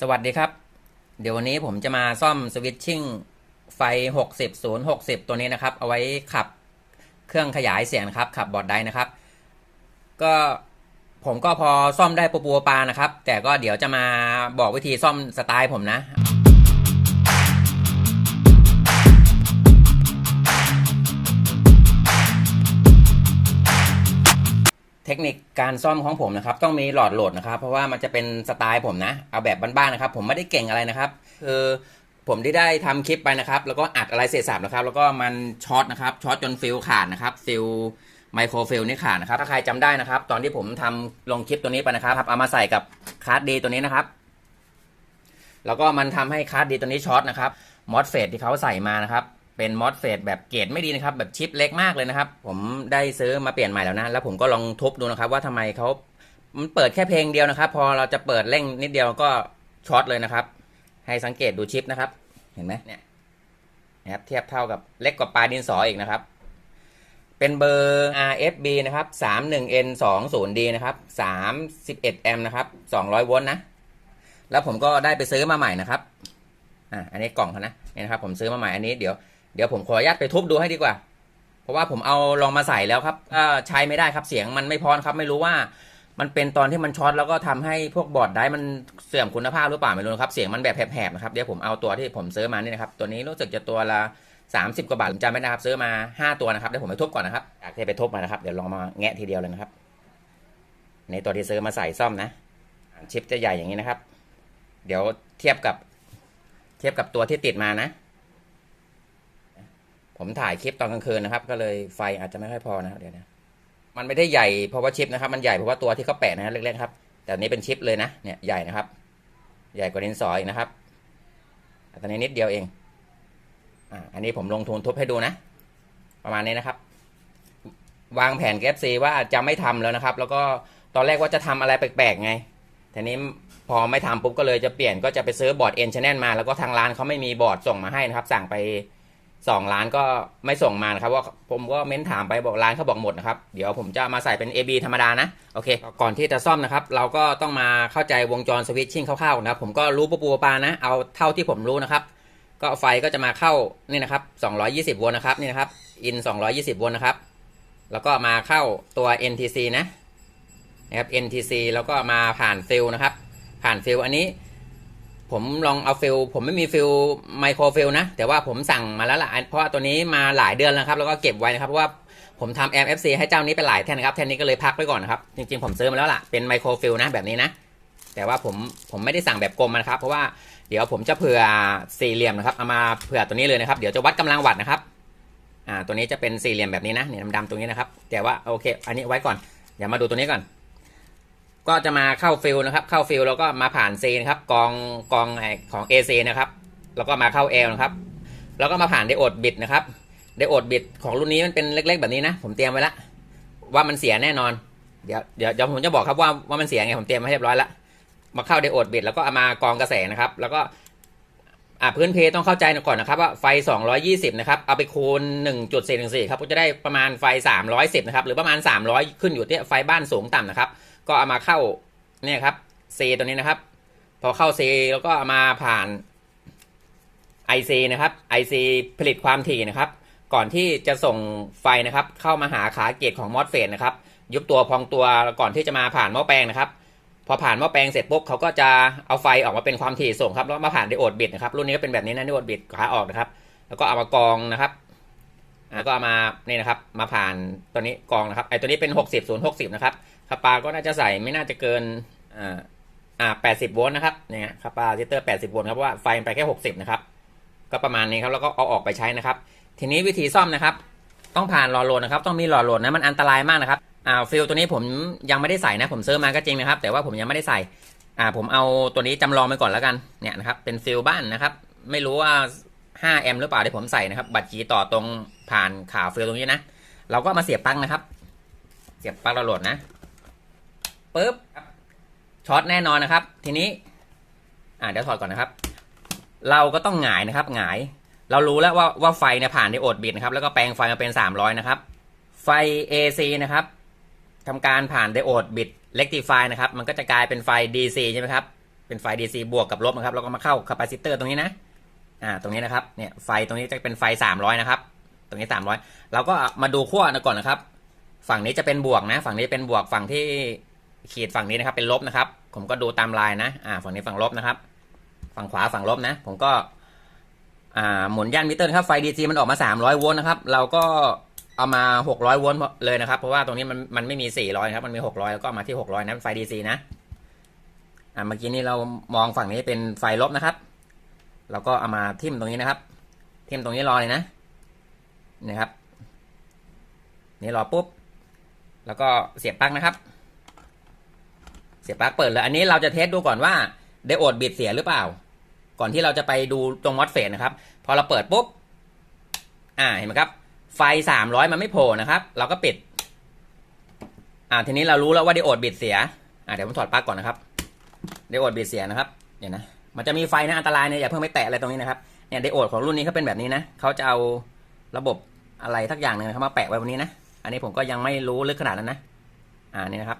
สวัสดีครับ เดี๋ยววันนี้ผมจะมาซ่อมสวิตชิ่งไฟ 60 0 60 ตัวนี้นะครับ เอาไว้ขับเครื่องขยายเสียงนะครับ ขับบอร์ดได้นะครับ ก็ผมก็พอซ่อมได้ปูปูปลานะครับ แต่ก็เดี๋ยวจะมาบอกวิธีซ่อมสไตล์ผมนะ เทคนิคการซ่อมของผมนะครับต้องมีหลอดโหลดนะครับ เพราะว่ามันจะเป็นสไตล์ผมนะ เอาแบบบ้านๆนะครับ ผมไม่ได้เก่งอะไรนะครับ คือผมที่ได้ทำคลิปไปนะครับ แล้วก็อัดอะไรเสร็จสับนะครับ แล้วก็มันช็อตนะครับช็อตจนฟิลขาดนะครับฟิลไมโครฟิลนี่ขาดนะครับ ถ้าใครจำได้นะครับ ตอนที่ผมทำลงคลิปตัวนี้ไปนะครับเอามาใส่กับคาร์ดดีตัวนี้นะครับ แล้วก็มันทำให้คาร์ดดีตัวนี้ช็อตนะครับมอสเฟตที่เขาใส่มานะครับ เป็นมอสเฟตแบบเกรดไม่ดีนะครับ แบบชิปเล็กมากเลยนะครับ ผมได้ซื้อมาเปลี่ยนใหม่แล้วนะ แล้วผมก็ลองทุบดูนะครับ ว่าทำไมเขามันเปิดแค่เพลงเดียวนะครับ พอเราจะเปิดเร่งนิดเดียวก็ช็อตเลยนะครับ ให้สังเกตดูชิปนะครับ เห็นไหมเนี่ยนะครับเทียบเท่ากับเล็กกว่าปลายดินสออีกนะครับ เป็นเบอร์ RFB นะครับ 31N20D นะครับ 31แอมป์นะครับ200โวลต์นะ แล้วผมก็ได้ไปซื้อมาใหม่นะครับ อ่าอันนี้กล่องเขานะนี่นะครับ ผมซื้อมาใหม่อันนี้เดี๋ยว เดี๋ยวผมขออนุญาตไปทุบดูให้ดีกว่า เพราะว่าผมเอาลองมาใส่แล้วครับก็ใช้ไม่ได้ครับเสียงมันไม่พรครับ ไม่รู้ว่ามันเป็นตอนที่มันช็อตแล้วก็ทำให้พวกบอร์ดได้มันเสื่อมคุณภาพหรือเปล่าไม่รู้นะครับเสียงมันแบบแหบๆนะครับเดี๋ยวผมเอาตัวที่ผมซื้อมานี่นะครับตัวนี้รู้สึกจะตัวละ30กว่าบาทจำไม่ได้ครับซื้อมา 5 ตัวนะครับเดี๋ยวผมไปทุบก่อนนะครับอยากให้ไปทุบมานะครับเดี๋ยวลองมาแงะทีเดียวเลยนะครับ ในตัวที่ซื้อมาใส่ซ่อมนะชิปจะใหญ่อย่างนี้นะครับ เดี๋ยวเทียบกับเทียบกับตัวที่ติดมานะ ผมถ่ายคลิปตอนกลางคืนนะครับ ก็เลยไฟอาจจะไม่ค่อยพอนะครับเดี๋ยวนะมันไม่ได้ใหญ่เพราะว่าชิปนะครับ มันใหญ่เพราะว่าตัวที่เขาแปะนะฮะเล็กๆครับ แต่นี้เป็นชิปเลยนะเนี่ยใหญ่นะครับ ใหญ่กว่าดินสออีกนะครับตอนนี้นิดเดียวเองอ่าอันนี้ผมลงทุนทุบให้ดูนะ ประมาณนี้นะครับ วางแผนแก๊ปซีว่าจะไม่ทำแล้วนะครับ แล้วก็ตอนแรกว่าจะทำอะไรแปลกๆไงทีนี้พอไม่ทำปุ๊บก็เลยจะเปลี่ยนก็จะไปซื้อบอร์ดเอ็นชแนลมาแล้วก็ทางร้านเขาไม่มีบอร์ดส่งมาให้นะครับ สั่งไป สองร้านก็ไม่ส่งมานะครับว่าผมก็เม้นถามไปบอกร้านเขาบอกหมดนะครับ เดี๋ยวผมจะมาใส่เป็น AB ธรรมดานะโอเค ก่อนที่จะซ่อมนะครับ เราก็ต้องมาเข้าใจวงจรสวิตชิ่งคร่าวๆนะครับ ผมก็รู้ปูปูปลานะ เอาเท่าที่ผมรู้นะครับ ก็ไฟก็จะมาเข้านี่นะครับ220โวลต์นะครับนี่นะครับอิน220โวลต์นะครับ แล้วก็มาเข้าตัว NTC นะนะครับ NTC แล้วก็มาผ่านฟิลนะครับ ผ่านฟิลอันนี้ ผมลองเอาฟิลผมไม่มีฟิลไมโครฟิลนะ แต่ว่าผมสั่งมาแล้วล่ะเพราะว่าตัวนี้มาหลายเดือนแล้วครับ แล้วก็เก็บไว้นะครับเพราะว่าผมทำ MFC ให้เจ้านี้ไปหลายแท่นนะครับ แท่นนี้ก็เลยพักไว้ก่อนนะครับ จริงๆผมซื้อมาแล้วล่ะ เป็นไมโครฟิลนะแบบนี้นะ แต่ว่าผมผมไม่ได้สั่งแบบกลมนะครับ เพราะว่าเดี๋ยวผมจะเผื่อสี่เหลี่ยมนะครับเอามาเผื่อตัวนี้เลยนะครับ เดี๋ยวจะวัดกำลังวัตต์นะครับ อ่าตัวนี้จะเป็นสี่เหลี่ยมแบบนี้นะเนี่ยดำๆตรงนี้นะครับ แต่ว่าโอเค อันนี้ไว้ก่อนอย่ามาดูตัวนี้ก่อน ก็จะมาเข้าฟิลนะครับ เข้าฟิลแล้วก็มาผ่าน C นะครับกองกองไอของ AC นะครับ แล้วก็มาเข้า L นะครับ แล้วก็มาผ่านไดโอดบิตนะครับไดโอดบิตของรุ่นนี้มันเป็นเล็ก ๆ แบบนี้นะ ผมเตรียมไว้แล้วว่ามันเสียแน่นอน เดี๋ยวเดี๋ยวเดี๋ยวผมจะบอกครับว่าว่ามันเสียไงผมเตรียมไว้เรียบร้อยแล้วมาเข้าไดโอดบิตแล้วก็เอามากองกระแสนะครับ แล้วก็อ่าพื้นเพต้องเข้าใจก่อนนะครับว่าไฟ 220 นะครับ เอาไปคูณ 1.414 ครับก็จะได้ประมาณไฟ 310 นะครับ หรือประมาณ 300 ขึ้นอยู่ที่ไฟบ้านสูงต่ำนะครับ ก็เอามาเข้าเนี่ยครับ C ตัวนี้นะครับ พอเข้า C แล้วก็เอามาผ่าน IC นะครับ IC ผลิตความถี่นะครับ ก่อนที่จะส่งไฟนะครับ เข้ามาหาขาเกตของมอสเฟตนะครับ ยุบตัวพองตัวก่อนที่จะมาผ่านหม้อแปลงนะครับ พอผ่านหม้อแปลงเสร็จปุ๊บเขาก็จะเอาไฟออกมาเป็นความถี่ส่งครับแล้วมาผ่านไดโอดบิตนะครับรุ่นนี้ก็เป็นแบบนี้นะไดโอดบิตขาออกนะครับ แล้วก็เอามากองนะครับแล้วก็เอามานี่นะครับ มาผ่านตัวนี้กองนะครับไอตัวนี้เป็น 60 0 60 นะครับ คาปาก็น่าจะใส่ไม่น่าจะเกินอ่าอ่า80โวลต์นะครับเนี่ยคาปาซิเตอร์80โวลต์ครับเพราะว่าไฟมันไปแค่60นะครับก็ประมาณนี้ครับแล้วก็เอาออกไปใช้นะครับ ทีนี้วิธีซ่อมนะครับ ต้องผ่านหลอดโหลดนะครับ ต้องมีหลอดโหลดนะมันอันตรายมากนะครับอ่าฟิลตัวนี้ผมยังไม่ได้ใส่นะ ผมซื้อมาก็จริงนะครับ แต่ว่าผมยังไม่ได้ใส่อ่าผมเอาตัวนี้จำลองไปก่อนแล้วกันเนี่ยนะครับเป็นฟิลบ้านนะครับ ไม่รู้ว่า5แอมป์หรือเปล่าที่ผมใส่นะครับบัตรจีต่อตรงผ่านขาฟิลตรงนี้นะเราก็มาเสียบปลั๊กนะครับ เสียบปลั๊กหลอดโหลดนะ ปึ๊บช็อตแน่นอนนะครับ ทีนี้ อ่าเดี๋ยวถอดก่อนนะครับ เราก็ต้องหงายนะครับหงาย เรารู้แล้วว่าว่าไฟเนี่ยผ่านไดโอดบิตนะครับ แล้วก็แปลงไฟมาเป็น 300 นะครับ ไฟ AC นะครับทำการผ่านไดโอดบิตเล็กติฟายนะครับ มันก็จะกลายเป็นไฟ DC ใช่ไหมครับ เป็นไฟ DC บวกกับลบนะครับ แล้วก็มาเข้าคาปาซิเตอร์ตรงนี้นะ อ่า ตรงนี้นะครับ เนี่ย ไฟตรงนี้จะเป็นไฟ 300 นะครับ ตรงนี้ 300 เราก็มาดูขั้วก่อนนะครับ ฝั่งนี้จะเป็นบวกนะ ฝั่งนี้เป็นบวก ฝั่งที่ ขีดฝั่งนี้นะครับเป็นลบนะครับ ผมก็ดูตามลายนะอ่าฝั่งนี้ฝั่งลบนะครับ ฝั่งขวาฝั่งลบนะ ผมก็อ่าหมุนย่านมิเตอร์ครับไฟ DC มันออกมา 300โวลต์นะครับ เราก็เอามา 600โวลต์เลยนะครับ เพราะว่าตรงนี้มันมันไม่มี 400ครับมันมี 600 แล้วก็มาที่ 600นะไฟ DC นะอ่าเมื่อกี้นี้เรามองฝั่งนี้เป็นไฟลบนะครับเราก็เอามาทิ่มตรงนี้นะครับ ทิ่มตรงนี้รอเลยนะนี่ครับ นี่รอปุ๊บ แล้วก็เสียบปลั๊กนะครับ เสียบปลั๊กเปิดเลยอันนี้เราจะเทสดูก่อนว่าไดโอดบิดเสียหรือเปล่า ก่อนที่เราจะไปดูตรงมอสเฟตนะครับ พอเราเปิดปุ๊บ อ่าเห็นไหมครับ ไฟสามร้อยมันไม่โผล่นะครับ เราก็ปิด อ่าทีนี้เรารู้แล้วว่าไดโอดบิดเสีย อ่าเดี๋ยวผมถอดปลั๊กก่อนนะครับไดโอดบิดเสียนะครับเดี๋ยวนะมันจะมีไฟนะอันตรายเนี่ยอย่าเพิ่งไปแตะอะไรตรงนี้นะครับเนี่ยไดโอดของรุ่นนี้เขาเป็นแบบนี้นะเขาจะเอาระบบอะไรทักอย่างหนึ่งนะครับมาแปะไว้บนนี้นะ อันนี้ผมก็ยังไม่รู้ลึกขนาดนั้นนะ อ่านี่นะครับ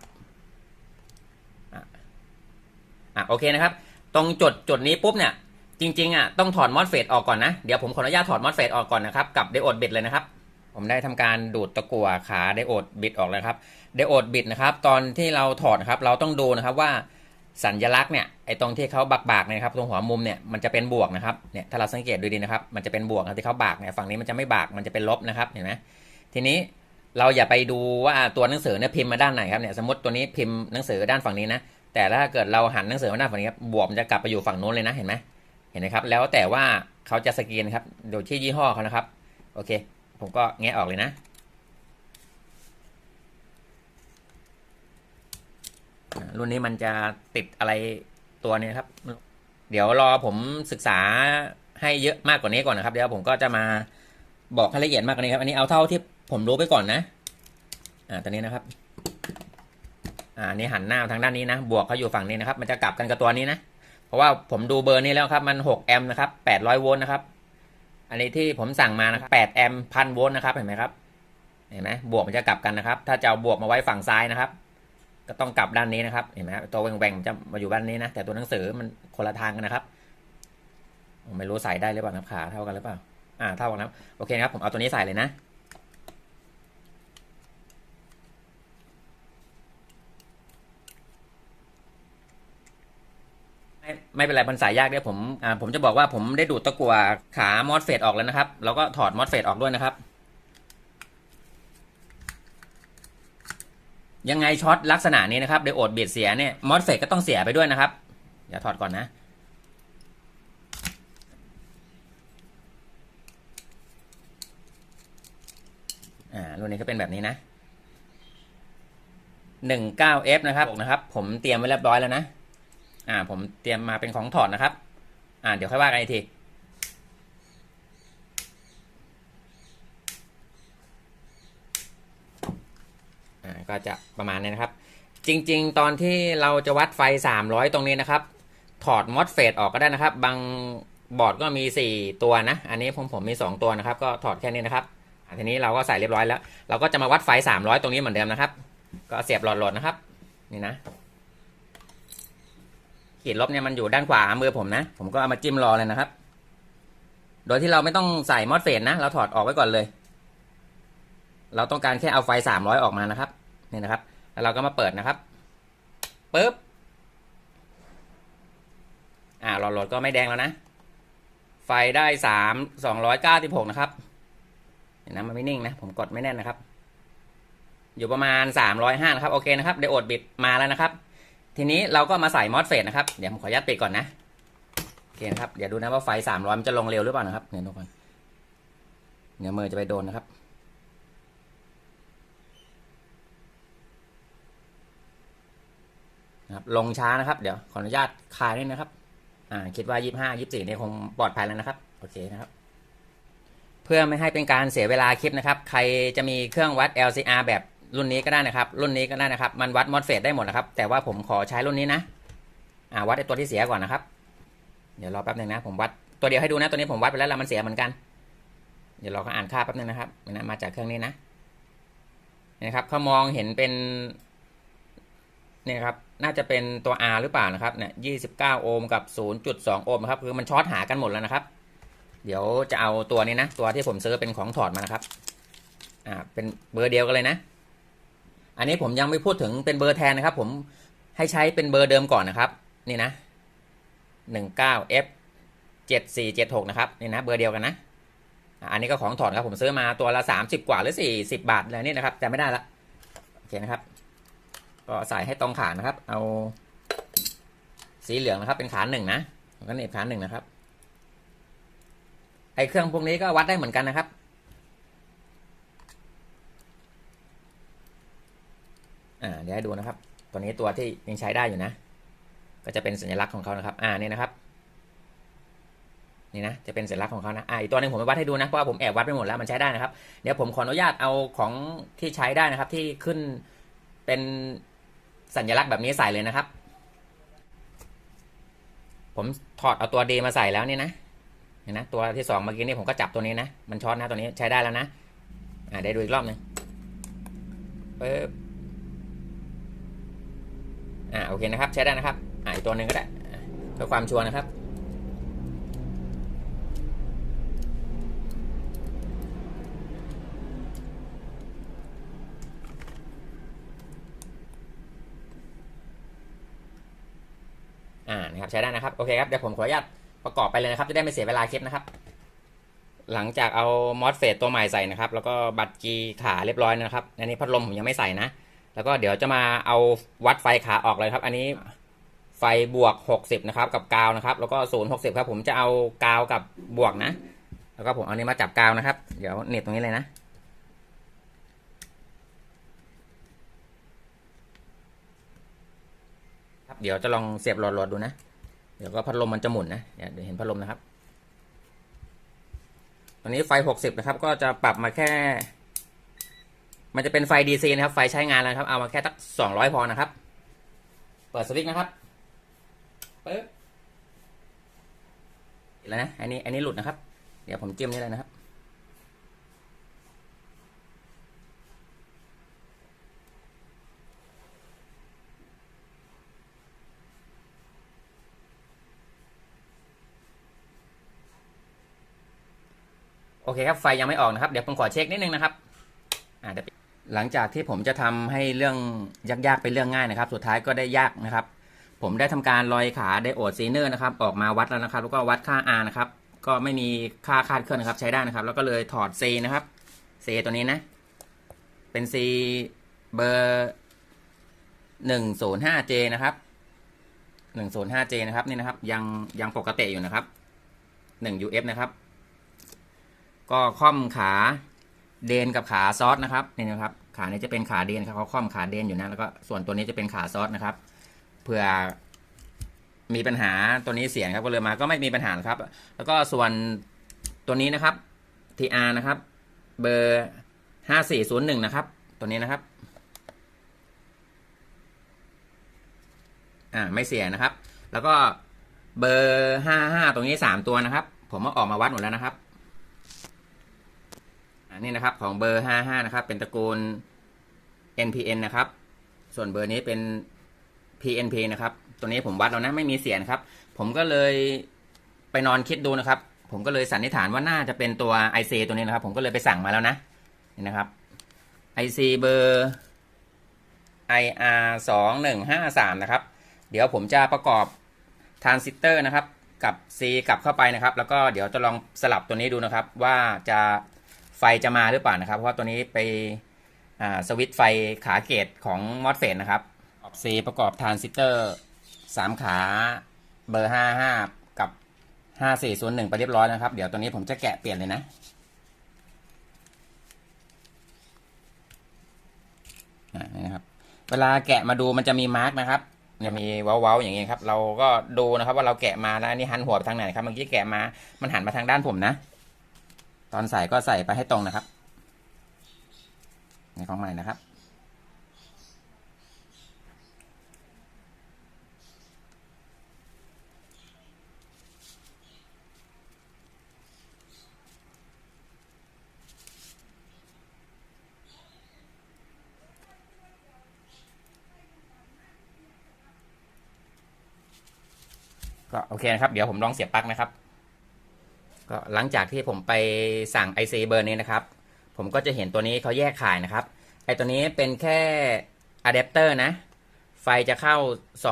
อะ อะโอเคนะครับ ตรงจุดจุดนี้ปุ๊บเนี่ย จริงๆอะต้องถอดมอสเฟตออกก่อนนะ เดี๋ยวผมขออนุญาตถอดมอสเฟตออกก่อนนะครับกับไดโอดบิดเลยนะครับ ผมได้ทำการดูดตะกั่วขาไดโอดบิดออกแล้วครับไดโอดบิดนะครับ ตอนที่เราถอดครับ เราต้องดูนะครับว่าสัญลักษณ์เนี่ยไอตรงที่เขาบักบากๆเนี่ยครับตรงหัวมุมเนี่ยมันจะเป็นบวกนะครับเนี่ยถ้าเราสังเกตดูดีนะครับ มันจะเป็นบวกนะที่เขาบากเนี่ยฝั่งนี้มันจะไม่บากมันจะเป็นลบนะครับเห็นไหมทีนี้เราอย่าไปดูว่าตัวหนังสือเนี่ยพิมพ์มาด้านไหนครับเนี่ยสมมติตัวนี้พิมพ์หนังสือด้านฝั่งนี้นะ แต่ถ้าเกิดเราหันหนังสือมาด้าฝั่งนี้ครับบวกมันจะกลับไปอยู่ฝั่งนู้นเลยนะเห็นไหมเห็นไหมครับ แล้วแต่ว่าเขาจะสกรีนครับโดยที่ยี่ห้อเขานะครับ โอเค ผมก็แงะออกเลยนะ รุ่นนี้มันจะติดอะไรตัวนี้ครับ เดี๋ยวรอผมศึกษาให้เยอะมากกว่านี้ก่อนนะครับ เดี๋ยวผมก็จะมาบอกให้ละเอียดมากกว่านี้ครับ อันนี้เอาเท่าที่ผมรู้ไปก่อนนะ อ่าตอนนี้นะครับ อ่าอันนี่หันหน้าทางด้านนี้นะ บวกเขาอยู่ฝั่งนี้นะครับ มันจะกลับกันกับตัวนี้นะ เพราะว่าผมดูเบอร์นี้แล้วครับ มัน 6 แอมป์นะครับ 800 โวลต์นะครับ อันนี้ที่ผมสั่งมานะครับ8แอมป์พันโวลต์นะครับ เห็นไหมครับ เห็นไหมบวกมันจะกลับกันนะครับ ถ้าจะเอาบวกมาไว้ฝั่งซ้ายนะครับ ก็ต้องกลับด้านนี้นะครับ เห็นไหมครับตัวแหว่งๆจะมาอยู่ด้านนี้นะ แต่ตัวหนังสือมันคนละทางกันนะครับผมไม่รู้ใส่ได้หรือเปล่าครับขาเท่ากันหรือเปล่า อ่า เท่ากันครับ โอเคครับ ผมเอาตัวนี้ใส่เลยนะ ไม่เป็นไรมันสายยากเดี๋ยวผมอ่าผมจะบอกว่าผมได้ดูดตะกั่วขามอสเฟตออกแล้วนะครับ แล้วก็ถอดมอสเฟตออกด้วยนะครับ ยังไงช็อตลักษณะนี้นะครับไดโอดเบียดเสียเนี่ยมอสเฟตก็ต้องเสียไปด้วยนะครับเดี๋ยวถอดก่อนนะอ่ารุ่นนี้ก็เป็นแบบนี้นะ 19F นะครับนะครับ ผมเตรียมไว้เรียบร้อยแล้วนะ อ่า ผมเตรียมมาเป็นของถอดนะครับ อ่า เดี๋ยวค่อยว่ากันอีกทีอ่าก็จะประมาณนี้นะครับ จริง ๆ ตอนที่เราจะวัดไฟ 300 ตรงนี้นะครับ ถอดมอสเฟตออกก็ได้นะครับ บางบอร์ดก็มี 4 ตัวนะ อันนี้ผมผมมี 2 ตัวนะครับ ก็ถอดแค่นี้นะครับทีนี้เราก็ใส่เรียบร้อยแล้ว เราก็จะมาวัดไฟ 300 ตรงนี้เหมือนเดิมนะครับ ก็เสียบหลอดๆนะครับ นี่นะ ขีดลบเนี่ยมันอยู่ด้านขวามือผมนะ ผมก็เอามาจิ้มรอเลยนะครับ โดยที่เราไม่ต้องใส่มอสเฟตนะ เราถอดออกไว้ก่อนเลย เราต้องการแค่เอาไฟ300อยออกมานะครับ นี่นะครับ แล้วเราก็มาเปิดนะครับปึ๊บ อ่าหลอดหลอดก็ไม่แดงแล้วนะ ไฟได้สามสองร้อยเก้าสิบหกนะครับ เห็นนะมันไม่นิ่งนะ ผมกดไม่แน่นนะครับ อยู่ประมาณสามร้อยห้านะครับ โอเคนะครับไดโอดบิดมาแล้วนะครับ ทีนี้เราก็มาใส่มอสเฟตนะครับ เดี๋ยวผมขออนุญาตปิดก่อนนะ โอเคนครับ เดี๋ยวดูนะว่าไฟสามร้อยมันจะลงเร็วหรือเปล่านะครับเดี๋ยวดูก่อนเดี๋ยวมือจะไปโดนนะครับ นะครับ ลงช้านะครับ เดี๋ยวขออนุญาตคลายด้วยนะครับ อ่า คิดว่ายี่ห้ายี่สี่เนี่ยคงปลอดภัยแล้วนะครับ โอเคนะครับ เพื่อไม่ให้เป็นการเสียเวลาคลิปนะครับ ใครจะมีเครื่องวัด LCR แบบ รุ่นนี้ก็ได้นะครับ รุ่นนี้ก็ได้นะครับ มันวัดมอสเฟตได้หมดนะครับ แต่ว่าผมขอใช้รุ่นนี้นะ อ่าวัดไอตัวที่เสียก่อนนะครับ เดี๋ยวรอแป๊บหนึงนะ ผมวัดตัวเดียวให้ดูนะ ตัวนี้ผมวัดไปแล้วล้วมันเสียเหมือนกัน เดี๋ยวเราก็อ่านค่าแป๊บหนึงนะครับนี่นะมาจากเครื่องนี้นะนี่นะครับเขามองเห็นเป็นเนี่ยครับ น่าจะเป็นตัว R หรือเปล่านะครับ เนี่ย29โอห์มกับ0.2โอห์มครับ คือมันช็อตหากันหมดแล้วนะครับ เดี๋ยวจะเอาตัวนี้นะ ตัวที่ผมซื้อเป็นของถอดมานะครับ อ่า เป็นเบอร์เดียวกันเลยนะ อันนี้ผมยังไม่พูดถึงเป็นเบอร์แทนนะครับ ผมให้ใช้เป็นเบอร์เดิมก่อนนะครับ นี่นะ 19 F 7476 นะครับนี่นะเบอร์เดียวกันนะ อันนี้ก็ของถอดครับผมซื้อมาตัวละ 30 กว่าหรือ 40 บาทอะไรนี่นะครับแต่ไม่ได้ละโอเคนะครับ ก็ใส่ให้ตรงขานะครับ เอาสีเหลืองนะครับเป็นขาหนึ่งนะก็เน็บขาหนึ่งนะครับไอเครื่องพวกนี้ก็วัดได้เหมือนกันนะครับ อ่าเดี๋ยวให้ดูนะครับ ตัวนี้ตัวที่ยังใช้ได้อยู่นะ ก็จะเป็นสัญลักษณ์ของเขานะครับ อ่านี่นะครับ นี่นะ จะเป็นสัญลักษณ์ของเขานะ อ่าอีกตัวหนึงผมไปวัดให้ดูนะ เพราะว่าผมแอบวัดไปหมดแล้วมันใช้ได้นะครับ เดี๋ยวผมขออนุญาตเอาของที่ใช้ได้นะครับ ที่ขึ้นเป็นสัญลักษณ์แบบนี้ใส่เลยนะครับ ผมถอดเอาตัวดีมาใส่แล้วนี่นะเห็นนะตัวที่สองเมื่อกี้นี่ผมก็จับตัวนี้นะ มันช็อตนะตัวนี้ใช้ได้แล้วนะ อ่าได้ดูอีกรอบหนึ่งปึ๊บ อ่าโอเคนะครับ ใช้ได้นะครับอ่าอีกตัวหนึ่งก็ได้เพื่อความชัวร์นะครับอ่านะครับใช้ได้นะครับโอเคครับเดี๋ยวผมขออนุญาตประกอบไปเลยนะครับ จะได้ไม่เสียเวลาคลิปนะครับ หลังจากเอามอสเฟตตัวใหม่ใส่นะครับ แล้วก็บัตรจีขาเรียบร้อยนะครับอันนี้พัดลมผมยังไม่ใส่นะ แล้วก็เดี๋ยวจะมาเอาวัดไฟขาออกเลยครับ อันนี้ไฟบวก60นะครับ กับกาวนะครับ แล้วก็ศูนย์หกสิบครับผมจะเอากาวกับบวกนะ แล้วก็ผมเอานี้มาจับกาวนะครับ เดี๋ยวเหน็บตรงนี้เลยนะครับเดี๋ยวจะลองเสียบหลอดๆดูนะ เดี๋ยวก็พัดลมมันจะหมุนนะเดี๋ยวเห็นพัดลมนะครับ ตอนนี้ไฟ 60 นะครับ ก็จะปรับมาแค่ มันจะเป็นไฟ DC นะครับ ไฟใช้งานแล้วนะครับ เอามาแค่ตัก200พอนะครับ เปิดสวิตช์นะครับปึ๊บเห็นแล้วนะ อันนี้ อันนี้หลุดนะครับ เดี๋ยวผมจิ้มนี่เลยนะครับ โอเคครับ ไฟยังไม่ออกนะครับ เดี๋ยวผมขอเช็คนิดนึงนะครับ หลังจากที่ผมจะทำให้เรื่องยากๆเป็นเรื่องง่ายนะครับ สุดท้ายก็ได้ยากนะครับ ผมได้ทำการลอยขาไดโอดซีเนอร์นะครับ ออกมาวัดแล้วนะครับ แล้วก็วัดค่า R นะครับ ก็ไม่มีค่าคาดเคลื่อนนะครับ ใช้ได้นะครับ แล้วก็เลยถอด C นะครับ C ตัวนี้นะ เป็น C เบอร์หนึ่งศูนย์ห้า J นะครับหนึ่งศูนย์ห้า J นะครับนี่นะครับ ยังยังปกติอยู่นะครับหนึ่ง UF นะครับ ก็ค่อมขา เดนกับขาซอสนะครับนี่นะครับ ขานี้จะเป็นขาเดนครับเขาค่อมขาเดนอยู่นะแล้วก็ส่วนตัวนี้จะเป็นขาซอสนะครับเผื่อมีปัญหาตัวนี้เสียงครับก็เลยมาก็ไม่มีปัญหาครับ แล้วก็ส่วนตัวนี้นะครับ TR นะครับ เบอร์ห้าสี่ศูนย์หนึ่งนะครับ ตัวนี้นะครับ อ่าไม่เสียนะครับ แล้วก็เบอร์ห้าห้าตรงนี้สามตัวนะครับ ผมมาออกมาวัดหมดแล้วนะครับ อันนี้นะครับของเบอร์ 55 นะครับ เป็นตระกูล NPN นะครับ ส่วนเบอร์นี้เป็น PNP นะครับ ตัวนี้ผมวัดแล้วนะไม่มีเสียงครับ ผมก็เลยไปนอนคิดดูนะครับ ผมก็เลยสันนิษฐานว่าน่าจะเป็นตัว IC ตัวนี้นะครับ ผมก็เลยไปสั่งมาแล้วนะนี่นะครับ IC เบอร์ IR 2153นะครับ เดี๋ยวผมจะประกอบทรานซิสเตอร์นะครับ กับ C กลับเข้าไปนะครับ แล้วก็เดี๋ยวจะลองสลับตัวนี้ดูนะครับ ว่าจะ ไฟจะมาหรือเปล่านะครับ เพราะว่าตัวนี้ไปสวิตช์ไฟขาเกตของมอสเฟตนะครับออก C ประกอบทรานซิสเตอร์3ขาเบอร์55กับ5401ไปเรียบร้อยนะครับ เดี๋ยวตัวนี้ผมจะแกะเปลี่ยนเลยนะนี่นะครับเวลาแกะมาดูมันจะมีมาร์กนะครับจะมีเว้าๆอย่างนี้ครับ เราก็ดูนะครับว่าเราแกะมาแล้วนี่หันหัวไปทางไหนครับเมื่อกี้แกะมา มันหันมาทางด้านผมนะ อนใส่ก็ใส่ไปให้ตรงนะครับ ในของใหม่นะครับ ก็โอเคนะครับ เดี๋ยวผมลองเสียบปลั๊กนะครับ ก็หลังจากที่ผมไปสั่ง IC เบอร์นี้นะครับ ผมก็จะเห็นตัวนี้เขาแยกขายนะครับ ไอตัวนี้เป็นแค่อะแดปเตอร์นะ ไฟจะเข้า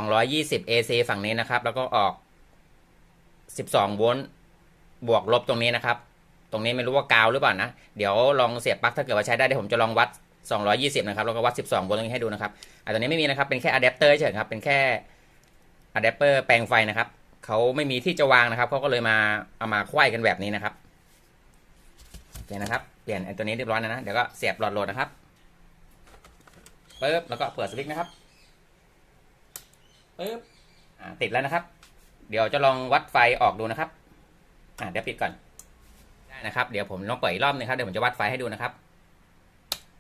220 AC ฝั่งนี้นะครับ แล้วก็ออก 12 โวลต์บวกลบตรงนี้นะครับ ตรงนี้ไม่รู้ว่ากาวหรือเปล่านะ เดี๋ยวลองเสียบปลั๊กถ้าเกิดว่าใช้ได้เดี๋ยวผมจะลองวัด 220 นะครับ แล้วก็วัด 12 โวลต์ตรงนี้ให้ดูนะครับไอตัวนี้ไม่มีนะครับ เป็นแค่อะแดปเตอร์เฉยครับ เป็นแค่อะแดปเตอร์แปลงไฟนะครับ เขาไม่มีที่จะวางนะครับเขาก็เลยมาเอามาควายกันแบบนี้นะครับโอเคนะครับเปลี่ยนไอตัวนี้เรียบร้อยแล้วนะเดี๋ยวก็เสียบหลอดโหลดนะครับปึ๊บแล้วก็เปิดสวิตช์นะครับปึ๊บติดแล้วนะครับ เดี๋ยวจะลองวัดไฟออกดูนะครับอ่าเดี๋ยวปิดก่อนได้นะครับเดี๋ยวผมลองเปิดอีกรอบนึงครับเดี๋ยวผมจะวัดไฟให้ดูนะครับ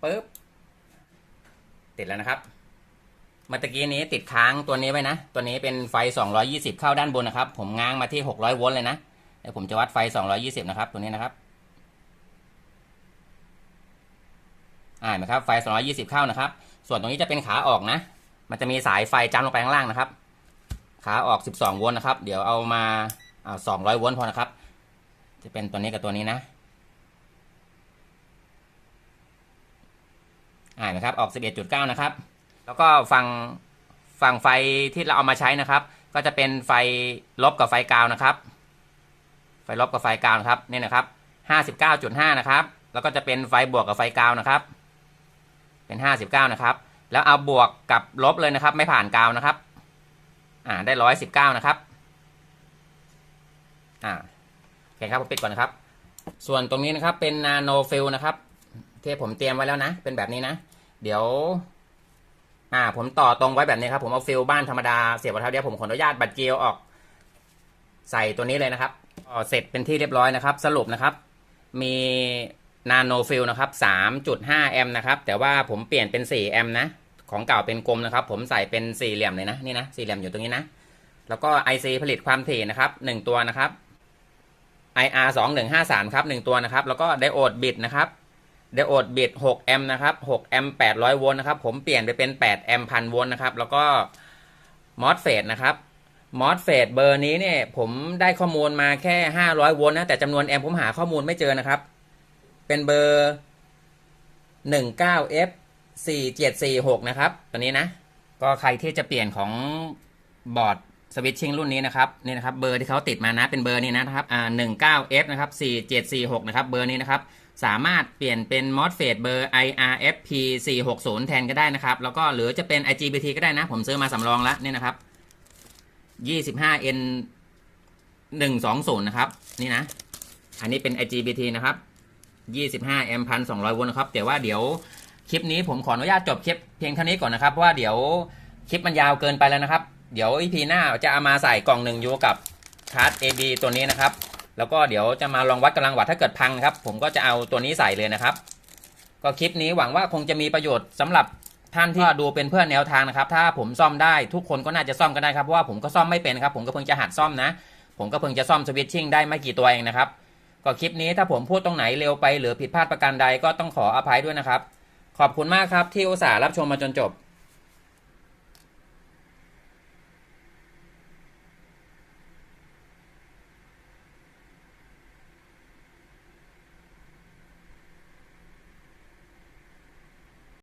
ปึ๊บติดแล้วนะครับ มื่อตะกี้นี้ติดค้างตัวนี้ไว้นะ ตัวนี้เป็นไฟ 220 เข้าด้านบนนะครับ ผมง้างมาที่ 600 โวลต์เลยนะเดี๋ยวผมจะวัดไฟ 220 นะครับ ตัวนี้นะครับ อ่าเห็นไหมครับ ไฟ 220 เข้านะครับ ส่วนตรงนี้จะเป็นขาออกนะ มันจะมีสายไฟจ้ำลงไปข้างล่างนะครับ ขาออก 12 โวลต์นะครับ เดี๋ยวเอามาอ่า200 โวลต์พอนะครับ จะเป็นตัวนี้กับตัวนี้นะ อ่าเห็นไหมครับ ออก 11.9 นะครับ แล้วก็ฝั่งฝั่งไฟที่เราเอามาใช้นะครับ ก็จะเป็นไฟลบกับไฟกาวนะครับ ไฟลบกับไฟกาวนะครับนี่นะครับห้าสิบเก้าจุดห้านะครับ แล้วก็จะเป็นไฟบวกกับไฟกาวนะครับ เป็นห้าสิบเก้านะครับ แล้วเอาบวกกับลบเลยนะครับ ไม่ผ่านกาวนะครับ อ่าได้ร้อยสิบเก้านะครับ อ่าโอเคครับผมปิดก่อนนะครับ ส่วนตรงนี้นะครับเป็นนาโนฟิลนะครับที่ผมเตรียมไว้แล้วนะ เป็นแบบนี้นะ เดี๋ยว อ่า ผมต่อตรงไว้แบบนี้ครับ ผมเอาฟิลบ้านธรรมดาเสียบรองเท้าเดียวผมขออนุญาตบัตรเจลออก ใส่ตัวนี้เลยนะครับอเสร็จเป็นที่เรียบร้อยนะครับ สรุปนะครับ มีนาโนฟิลนะครับ3.5แอมป์นะครับ แต่ว่าผมเปลี่ยนเป็น4แอมป์นะ ของเก่าเป็นกลมนะครับ ผมใส่เป็นสี่เหลี่ยมเลยนะนี่นะสี่เหลี่ยมอยู่ตรงนี้นะ แล้วก็ IC ผลิตความถี่นะครับ1ตัวนะครับ IR 2153ครับ1ตัวนะครับ แล้วก็ไดโอดบิตนะครับ ไดโอดบิต6แอมป์นะครับ6แอมป์800โวลต์นะครับ ผมเปลี่ยนไปเป็น8แอมป์พันโวลต์นะครับ แล้วก็มอสเฟตนะครับมอสเฟตเบอร์นี้เนี่ย ผมได้ข้อมูลมาแค่ 500โวลต์นะ แต่จำนวนแอมป์ผมหาข้อมูลไม่เจอนะครับ เป็นเบอร์ 19F 4746 นะครับ ตัวนี้นะ ก็ใครที่จะเปลี่ยนของบอร์ดสวิตชิ่งรุ่นนี้นะครับนี่นะครับ เบอร์ที่เขาติดมานะเป็นเบอร์นี้นะครับอ่า 19F นะครับ4746 นะครับ เบอร์นี้นะครับ สามารถเปลี่ยนเป็น MOSFET เบอร์ IRFP 460แทนก็ได้นะครับ แล้วก็หรือจะเป็น IGBT ก็ได้นะ ผมซื้อมาสำรองแล้วนี่นะครับ 25N 120นะครับ นี่นะ อันนี้เป็น IGBT นะครับ25 M 1,200โวลต์นะครับแต่ว่าเดี๋ยวคลิปนี้ผมขออนุญาตจบคลิปเพียงเท่านี้ก่อนนะครับ เพราะว่าเดี๋ยวคลิปมันยาวเกินไปแล้วนะครับ เดี๋ยวอีพีหน้าจะเอามาใส่กล่องหนึ่งอยู่กับชาร์จ AB ตัวนี้นะครับ แล้วก็เดี๋ยวจะมาลองวัดกำลังวัดถ้าเกิดพังครับ ผมก็จะเอาตัวนี้ใส่เลยนะครับ ก็คลิปนี้หวังว่าคงจะมีประโยชน์สำหรับท่านที่ดูเป็นเพื่อนแนวทางนะครับ ถ้าผมซ่อมได้ทุกคนก็น่าจะซ่อมกันได้ครับเพราะว่าผมก็ซ่อมไม่เป็นครับ ผมก็เพิ่งจะหัดซ่อมนะ ผมก็เพิ่งจะซ่อมสวิตชิ่งได้ไม่กี่ตัวเองนะครับ ก็คลิปนี้ถ้าผมพูดตรงไหนเร็วไปหรือผิดพลาดประการใดก็ต้องขออภัยด้วยนะครับ ขอบคุณมากครับที่อุตส่าห์รับชมมาจนจบ